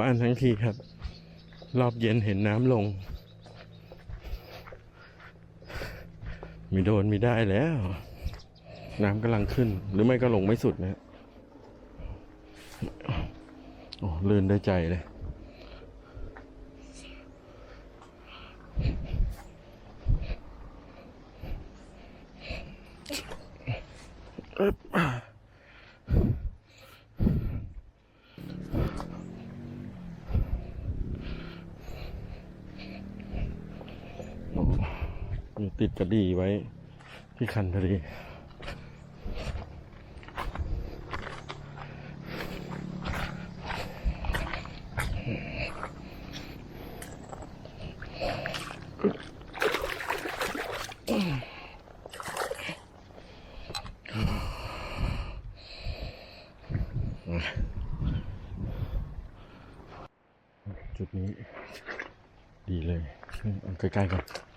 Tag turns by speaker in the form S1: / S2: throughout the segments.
S1: บ้านทั้งทีครับ รอบเย็นเห็นน้ำลง มีโดนมีได้แล้ว น้ำกำลังขึ้น หรือไม่ก็ลงไม่สุดนะโอ้ลื่นได้ใจเลย โอ้มีติด กระดีไว้ที่คันพอดีจุดนี้ดีเลยเอาใกล้ๆกัน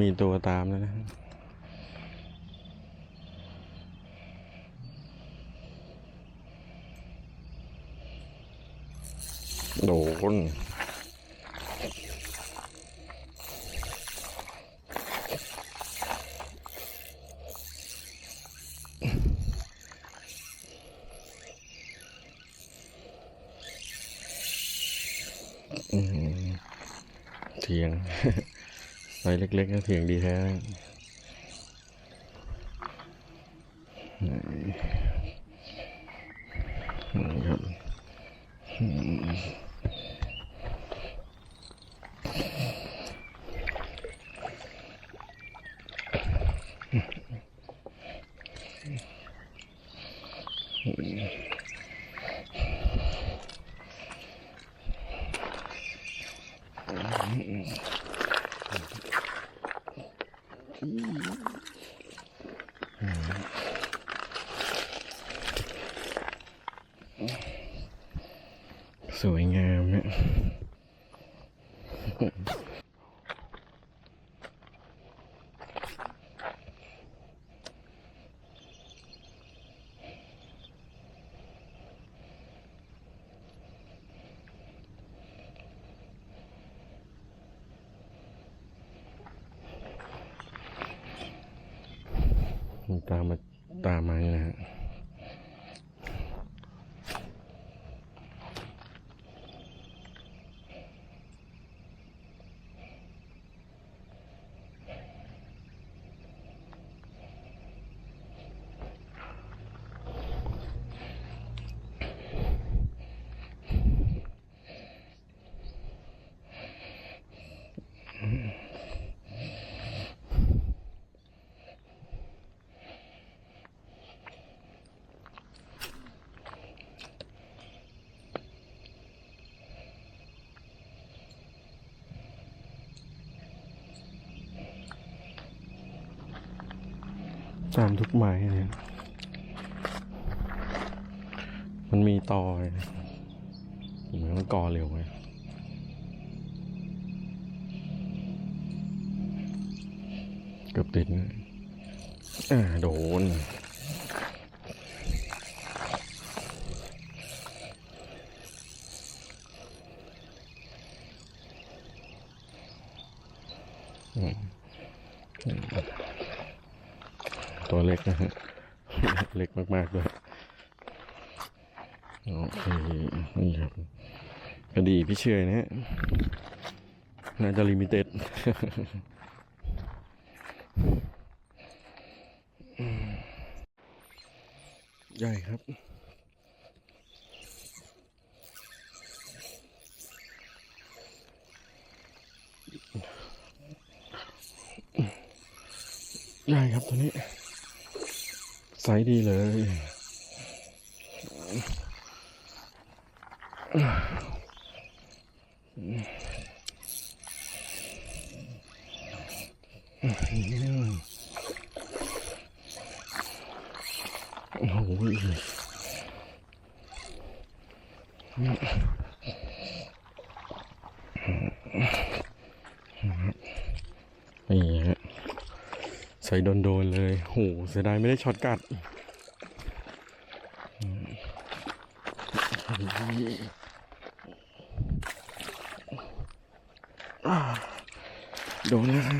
S1: มีตัวตามแล้วนะโดนเถียง ไซส์เล็กๆก็เสียงดีแท้ สวยงามเนี่ยมันตามมาตามมาเนี่ยนะฮะ ตามทุกไม้เนี่ยมันมีตอไงผมต้องก่อเร็วไงเกือบติดนะอ่าโดน ตัวเล็กนะฮะเล็กมากๆด้วยโอเคนี่ครับกระดีพี่เชยนะฮะน่าจะลิมิเต็ดใหญ่ครับใหญ่ครับตัวนี้ ไซส์ดีเลยโอ้โหนี่ฮะ ใส่โดนๆเลยโหเสียดายไม่ได้ช็อตกัดโดนแล้วครับ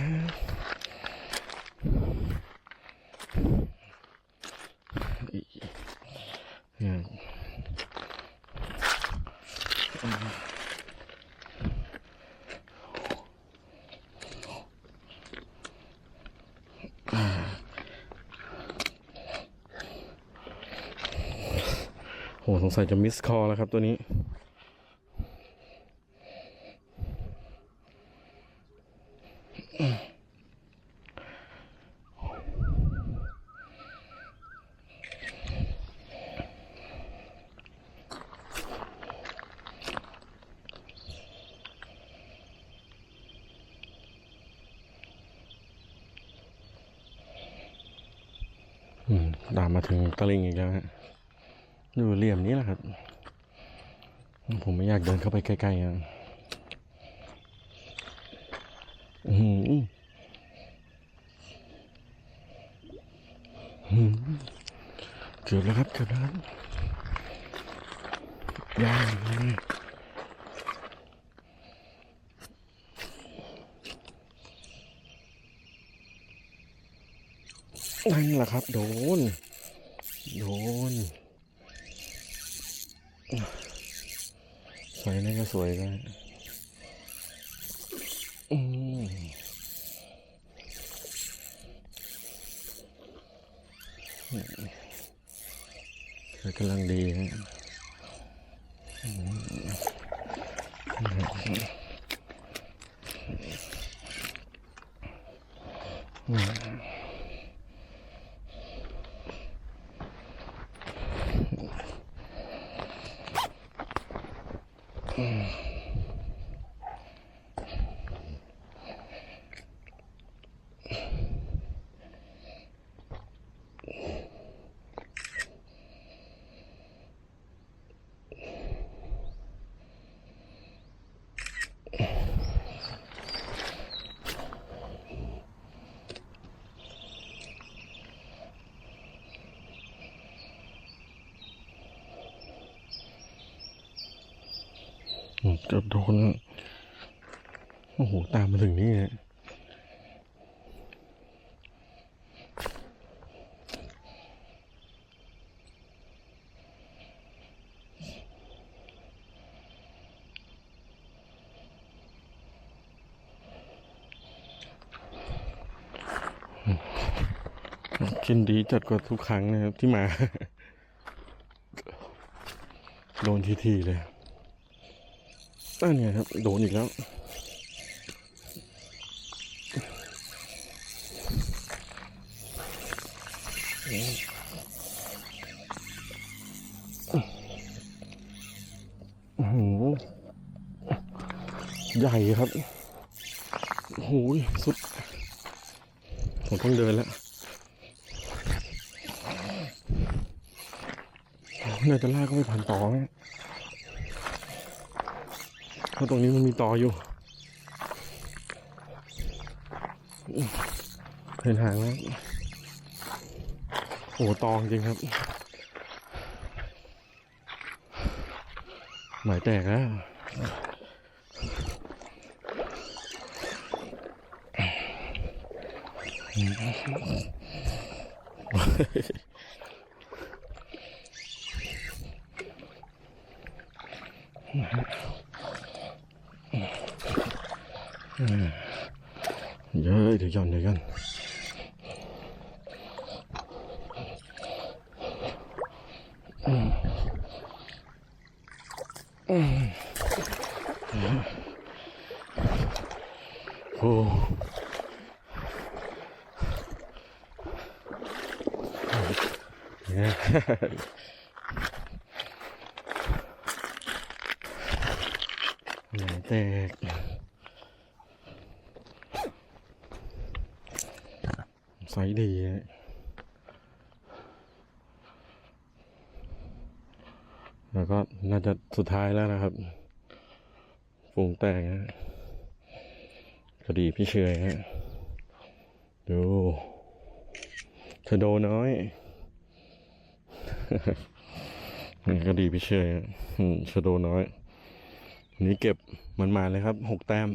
S1: เนี่ยโห สงสัยจะมิสคอแล้วครับตัวนี้อืมตามมาถึงตะลิงอีกแล้วฮะ อยู่เหลี่ยมนี้แหละครับ ผมไม่อยากเดินเข้าไปใกล้ๆอะอืมอืมเกือบแล้วครับเกือบแล้วครับยาวเลยนั่นแหละครับ โดน โดน สวยนี่ก็สวยนะอืมกำลังดีนะ เกือบโดน โอ้โห ตามมาถึงนี่ฮะกินดีจัดกว่าทุกครั้งนะครับที่มา โดนทีๆเลย นั่นไงครับ โดนอีกแล้วใหญ่ครับ โอ้โสุด ผมต้องเดินแล้ว น่าจะลากก็ไม่ผ่านต่อนะ เพราะตรงนี้มันมีต่ออยู่ เห็นหางแล้วโอ้ตองจริงครับ หมายแตกแล้ว เยอะเดี๋ยวหย่อนเดี๋ยวหย่อนโอ้เนี่ย ไซส์ดีฮะแล้วก็น่าจะสุดท้ายแล้วนะครับฝูงแตกฮะกระดีพี่เชยฮะดูชะโดน้อยนี่กระดีพี่เชยฮะอืมชะโดน้อยอันนี้เก็บมันมาเลยครับหกแต้ม